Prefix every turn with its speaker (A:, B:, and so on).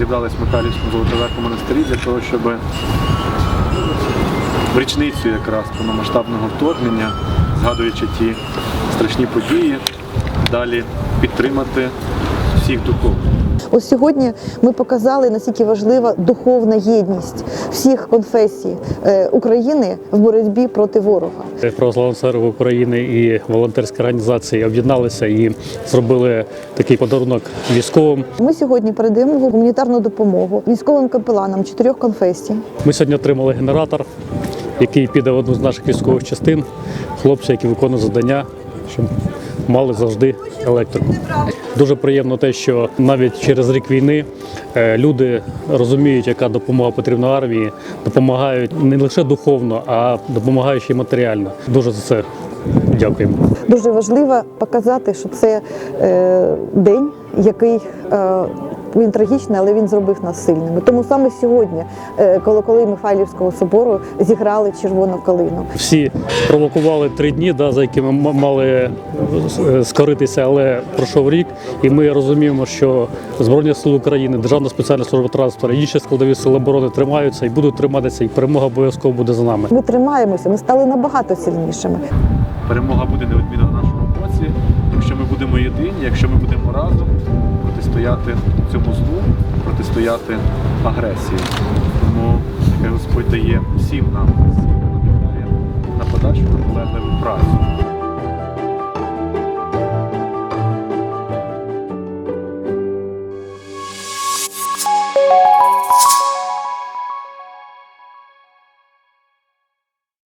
A: зібрались в Михайлівському Золотоверху монастирі для того, щоб в річницю якраз повномасштабного вторгнення, згадуючи ті страшні події, далі підтримати всіх духовних.
B: Ось сьогодні ми показали наскільки важлива духовна єдність всіх конфесій е, України в боротьбі проти ворога.
C: Православна церква України і волонтерські організації об'єдналися і зробили такий подарунок військовим.
B: Ми сьогодні передаємо гуманітарну допомогу військовим капеланам чотирьох конфесій.
C: Ми сьогодні отримали генератор, який піде в одну з наших військових частин. Хлопці, які виконують завдання, щоб мали завжди електрику. Дуже приємно те, що навіть через рік війни е, люди розуміють, яка допомога потрібна армії, допомагають не лише духовно, а й матеріально. Дуже за це дякуємо.
B: Дуже важливо показати, що це е, день, який е, він трагічний, але він зробив нас сильними. Тому саме сьогодні, е, коли, коли Михайлівського собору зіграли червону калину.
C: Всі провокували три дні, да, за якими мали е, скоритися, але пройшов рік, і ми розуміємо, що Збройні Сили України, Державна спеціальна служба транспорту, інші складові сили оборони тримаються і будуть триматися, і перемога обов'язково буде за нами.
B: Ми тримаємося, ми стали набагато сильнішими.
A: Перемога буде неодмінно на нашому боці, якщо ми будемо єдині, якщо ми будемо разом протистояти цьому злу, протистояти агресії. Тому Господь дає всім нам